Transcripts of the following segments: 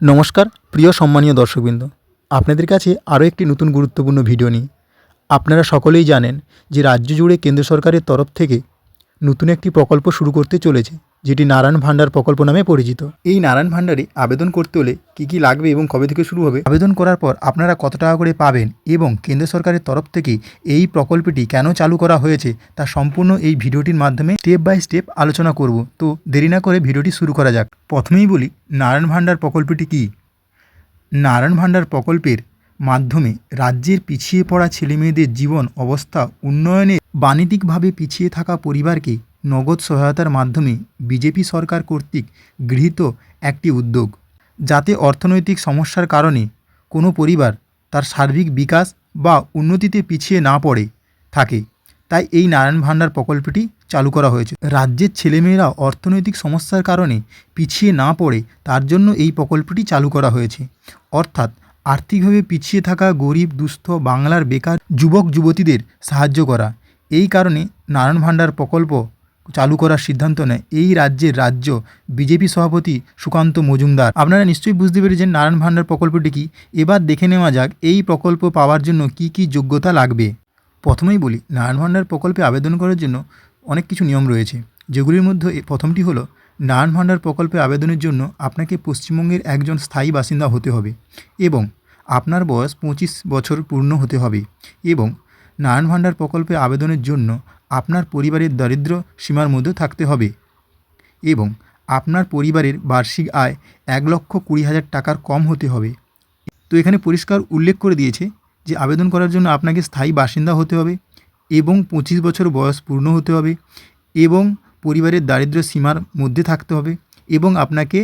নমস্কার, প্রিয় সম্মানীয় দর্শকবৃন্দ। আপনাদের কাছে আরও একটি নতুন গুরুত্বপূর্ণ ভিডিও নিয়ে। আপনারা সকলেই জানেন যে রাজ্য জুড়ে কেন্দ্র সরকারের তরফ থেকে নতুন একটি প্রকল্প শুরু করতে চলেছে। যেটি নারায়ণ ভাণ্ডার প্রকল্প নামে পরিচিত। এই নারায়ণ ভাণ্ডারে আবেদন করতে হলে কী কী লাগবে এবং কবে থেকে শুরু হবে? আবেদন করার পর আপনারা কত টাকা করে পাবেন এবং কেন্দ্র সরকারের তরফ থেকে এই প্রকল্পটি কেন চালু করা হয়েছে তা সম্পূর্ণ এই ভিডিওটির মাধ্যমে স্টেপ বাই স্টেপ আলোচনা করব। তো দেরি না করে ভিডিওটি শুরু করা যাক। প্রথমেই বলি, নারায়ণ ভাণ্ডার প্রকল্পটি কী? নারায়ণ ভাণ্ডার প্রকল্পের মাধ্যমে রাজ্যের পিছিয়ে পড়া ছেলেমেয়েদের জীবন অবস্থা উন্নয়নে বাণিজ্যিকভাবে পিছিয়ে থাকা পরিবারকে নগদ সহায়তার মাধ্যমে বিজেপি সরকার কর্তৃক গৃহীত একটি উদ্যোগ, যাতে অর্থনৈতিক সমস্যার কারণে কোনো পরিবার তার সার্বিক বিকাশ বা উন্নতিতে পিছিয়ে না পড়ে থাকে। তাই এই নারায়ণ ভাণ্ডার প্রকল্পটি চালু করা হয়েছে। রাজ্যের ছেলেমেয়েরা অর্থনৈতিক সমস্যার কারণে পিছিয়ে না পড়ে তার জন্য এই প্রকল্পটি চালু করা হয়েছে। অর্থাৎ আর্থিকভাবে পিছিয়ে থাকা গরিব, দুস্থ বাংলার বেকার যুবক, যুবতীদের সাহায্য করা। এই কারণে নারায়ণ ভাণ্ডার প্রকল্প চালু করার সিদ্ধান্ত নেয়। এই রাজ্যের রাজ্য বিজেপি সভাপতি সুকান্ত মজুমদার। আপনারা নিশ্চয়ই বুঝতে পেরেছেন নারায়ণ ভাণ্ডার প্রকল্পটি কি। এবার দেখে নেওয়া যাক এই প্রকল্প পাওয়ার জন্য কি কি যোগ্যতা লাগবে। প্রথমেই বলি, নারায়ণ ভাণ্ডার প্রকল্পে আবেদন করার জন্য অনেক কিছু নিয়ম রয়েছে। যেগুলির মধ্যে প্রথমটি হলো, নারায়ণ ভাণ্ডার প্রকল্পে আবেদনের জন্য আপনাকে পশ্চিমবঙ্গের একজন স্থায়ী বাসিন্দা হতে হবে এবং আপনার বয়স পঁচিশ বছর পূর্ণ হতে হবে এবং নারায়ণ ভাণ্ডার প্রকল্পে আবেদনের জন্য আপনার পরিবারের দারিদ্র্য সীমার মধ্যে থাকতে হবে এবং আপনার পরিবারের বার্ষিক আয় এক লক্ষ কুড়ি হাজার টাকার কম হতে হবে। তো এখানে পরিষ্কার উল্লেখ করে দিয়েছে যে আবেদন করার জন্য আপনাকে স্থায়ী বাসিন্দা হতে হবে এবং পঁচিশ বছর বয়স পূর্ণ হতে হবে এবং পরিবারের দারিদ্র্য সীমার মধ্যে থাকতে হবে এবং আপনাকে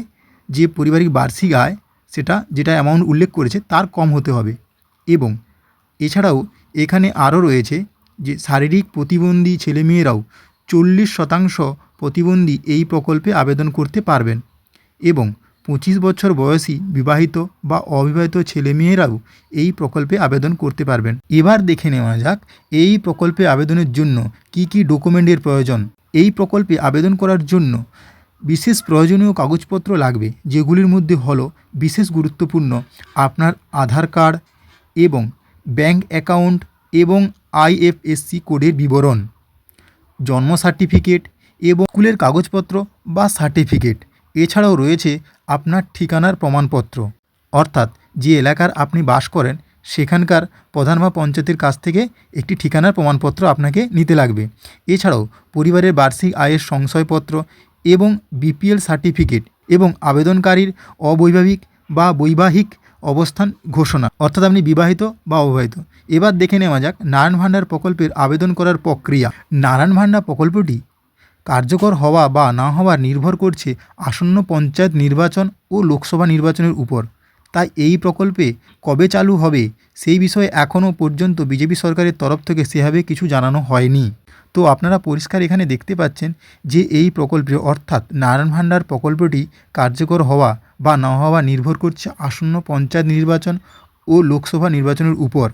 যে পারিবারিক বার্ষিক আয় সেটা যেটা অ্যামাউন্ট উল্লেখ করেছে তার কম হতে হবে এবং এছাড়াও এখানে আরও রয়েছে যে শারীরিক প্রতিবন্ধী ছেলেমেয়েরাও চল্লিশ শতাংশ প্রতিবন্ধী এই প্রকল্পে আবেদন করতে পারবেন এবং পঁচিশ বছর বয়সী বিবাহিত বা অবিবাহিত ছেলেমেয়েরাও এই প্রকল্পে আবেদন করতে পারবেন। এবার দেখে নেওয়া যাক এই প্রকল্পে আবেদনের জন্য কি কি ডকুমেন্টের প্রয়োজন। এই প্রকল্পে আবেদন করার জন্য বিশেষ প্রয়োজনীয় কাগজপত্র লাগবে, যেগুলির মধ্যে হলো বিশেষ গুরুত্বপূর্ণ আপনার আধার কার্ড এবং ব্যাংক অ্যাকাউন্ট এবং আইএফএসসি কোডের বিবরণ, জন্ম সার্টিফিকেট এবং স্কুলের কাগজপত্র বা সার্টিফিকেট। এছাড়াও রয়েছে আপনার ঠিকানার প্রমাণপত্র। অর্থাৎ যে এলাকার আপনি বাস করেন, সেখানকার প্রধান বা পঞ্চায়েতের কাছ থেকে একটি ঠিকানার প্রমাণপত্র আপনাকে নিতে লাগবে। এছাড়াও পরিবারের বার্ষিক আয়ের সংশয়পত্র এবং বিপিএল সার্টিফিকেট এবং আবেদনকারীর অবৈবাহিক বা বৈবাহিক অবস্থান ঘোষণা, অর্থাৎ আপনি বিবাহিত বা অবিবাহিত। এবার দেখে নেওয়া যাক নারায়ণ ভাণ্ডার প্রকল্পের আবেদন করার প্রক্রিয়া। নারায়ণ ভাণ্ডার প্রকল্পটি কার্যকর হওয়া বা না হওয়া নির্ভর করছে আসন্ন পঞ্চায়েত নির্বাচন ও লোকসভা নির্বাচনের উপর। তাই এই প্রকল্পে কবে চালু হবে সেই বিষয়ে এখনও পর্যন্ত বিজেপি সরকারের তরফ থেকে সেভাবে কিছু জানানো হয়নি। তো আপনারা পরিষ্কার এখানে দেখতে পাচ্ছেন যে এই প্রকল্পে, অর্থাৎ নারায়ণ ভাণ্ডার প্রকল্পটি কার্যকর হওয়া বা না হওয়া নির্ভর করছে আসন্ন পঞ্চায়েত নির্বাচন ও লোকসভা নির্বাচনের উপর।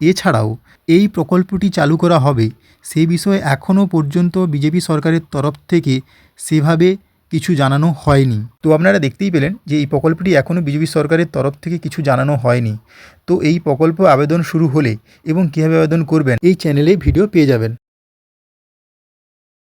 এছাড়াও এই প্রকল্পটি চালু করা হবে সেই বিষয়ে এখনও পর্যন্ত বিজেপি সরকারের তরফ থেকে সেভাবে কিছু জানানো হয়নি। তো আপনারা দেখতেই পেলেন যে এই প্রকল্পটি এখনও বিজেপি সরকারের তরফ থেকে কিছু জানানো হয়নি। তো এই প্রকল্প আবেদন শুরু হলে এবং কীভাবে আবেদন করবেন এই চ্যানেলে ভিডিও পেয়ে যাবেন।